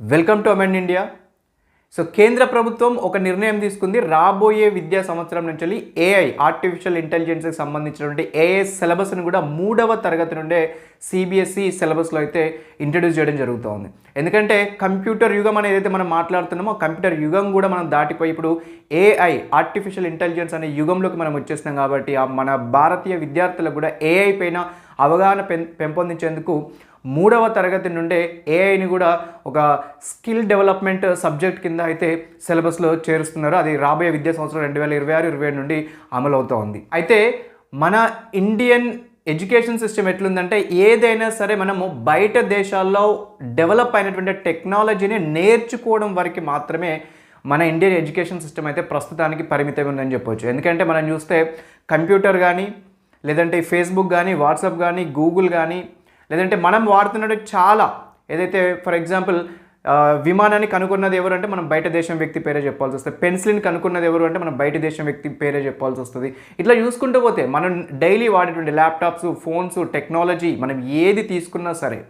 Welcome to amend India so కేంద్ర ప్రభుత్వం ఒక నిర్ణయం తీసుకుంది రాబోయే విద్యా సంవత్సరం నుంచి ఏఐ ఆర్టిఫిషియల్ ఇంటెలిజెన్స్కి సంబంధించినటువంటి ఏఐ సిలబస్ని కూడా మూడవ తరగతి నుండే సిబిఎస్ఈ సిలబస్లో అయితే ఇంట్రడ్యూస్ చేయడం జరుగుతోంది ఎందుకంటే కంప్యూటర్ యుగం అనేది అయితే మనం మాట్లాడుతున్నామో కంప్యూటర్ యుగం కూడా మనం దాటిపోయి ఇప్పుడు ఏఐ ఆర్టిఫిషియల్ ఇంటెలిజెన్స్ అనే యుగంలోకి మనం వచ్చేస్తున్నాం కాబట్టి ఆ మన భారతీయ విద్యార్థులకు కూడా ఏఐ పైన అవగాహన పెం పెంపొందించేందుకు మూడవ తరగతి నుండే ఏఐని కూడా ఒక స్కిల్ డెవలప్మెంట్ సబ్జెక్ట్ కింద అయితే సిలబస్లో చేరుస్తున్నారు. అది రాబోయే విద్యా సంవత్సరం రెండు వేల ఇరవై ఆరు ఇరవై నుండి అమలు ఉంది అయితే మన ఇండియన్ ఎడ్యుకేషన్ సిస్టమ్ ఎట్లుందంటే ఏదైనా సరే మనము బయట దేశాల్లో డెవలప్ అయినటువంటి టెక్నాలజీని నేర్చుకోవడం వరకు మాత్రమే మన ఇండియన్ ఎడ్యుకేషన్ సిస్టమ్ అయితే ప్రస్తుతానికి పరిమితం ఉందని చెప్పొచ్చు. ఎందుకంటే మనం చూస్తే కంప్యూటర్ కానీ లేదంటే ఫేస్బుక్ కానీ వాట్సాప్ కానీ గూగుల్ కానీ లేదంటే మనం వాడుతున్నట్టు చాలా ఏదైతే ఫర్ ఎగ్జాంపుల్ విమానాన్ని కనుక్కున్నది ఎవరు అంటే మనం బయట దేశం వ్యక్తి పేరే చెప్పాల్సి వస్తుంది. పెన్సిల్ని కనుక్కున్నది ఎవరు అంటే మనం బయట దేశం వ్యక్తి పేరే చెప్పాల్సి వస్తుంది. ఇట్లా చూసుకుంటూ పోతే మనం డైలీ వాడేటువంటి ల్యాప్టాప్స్ ఫోన్స్ టెక్నాలజీ మనం ఏది తీసుకున్నా సరే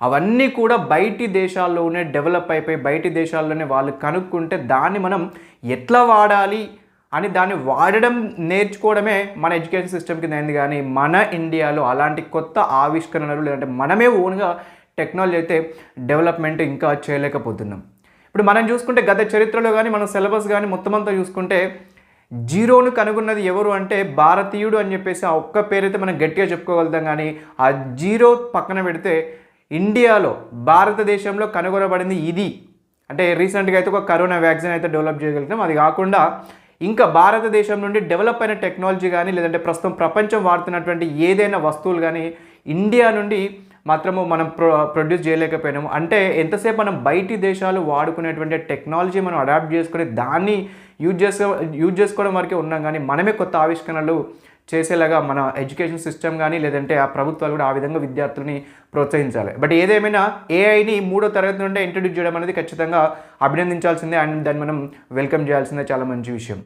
అవన్నీ కూడా బయటి దేశాల్లోనే డెవలప్ అయిపోయి బయటి దేశాల్లోనే వాళ్ళు కనుక్కుంటే దాన్ని మనం ఎట్లా వాడాలి అని దాన్ని వాడడం నేర్చుకోవడమే మన ఎడ్యుకేషన్ సిస్టమ్ కింద అయింది. కానీ మన ఇండియాలో అలాంటి కొత్త ఆవిష్కరణలు లేదంటే మనమే ఓన్గా టెక్నాలజీ అయితే డెవలప్మెంట్ ఇంకా చేయలేకపోతున్నాం. ఇప్పుడు మనం చూసుకుంటే గత చరిత్రలో కానీ మన సిలబస్ కానీ మొత్తం అంతా చూసుకుంటే జీరోను కనుగొన్నది ఎవరు అంటే భారతీయుడు అని చెప్పేసి ఆ ఒక్క పేరైతే మనం గట్టిగా చెప్పుకోగలుగుతాం. కానీ ఆ జీరో పక్కన పెడితే ఇండియాలో భారతదేశంలో కనుగొనబడింది ఇది. అంటే రీసెంట్గా అయితే ఒక కరోనా వ్యాక్సిన్ అయితే డెవలప్ చేయగలుగుతాం అది కాకుండా ఇంకా భారతదేశం నుండి డెవలప్ అయిన టెక్నాలజీ కానీ లేదంటే ప్రస్తుతం ప్రపంచం వాడుతున్నటువంటి ఏదైనా వస్తువులు కానీ ఇండియా నుండి మాత్రము మనం ప్రొ ప్రొడ్యూస్ చేయలేకపోయినాము. అంటే ఎంతసేపు మనం బయటి దేశాలు వాడుకునేటువంటి టెక్నాలజీ మనం అడాప్ట్ చేసుకుని దాన్ని యూజ్ చేసే యూజ్ చేసుకోవడం వరకే ఉన్నాం కానీ మనమే కొత్త ఆవిష్కరణలు చేసేలాగా మన ఎడ్యుకేషన్ సిస్టమ్ కానీ లేదంటే ఆ ప్రభుత్వాలు కూడా ఆ విధంగా విద్యార్థులని ప్రోత్సహించాలి. బట్ ఏదేమైనా ఏఐని మూడో తరగతి నుండే ఇంట్రడ్యూస్ చేయడం అనేది ఖచ్చితంగా అభినందించాల్సిందే అండ్ దాన్ని మనం వెల్కమ్ చేయాల్సిందే చాలా మంచి విషయం.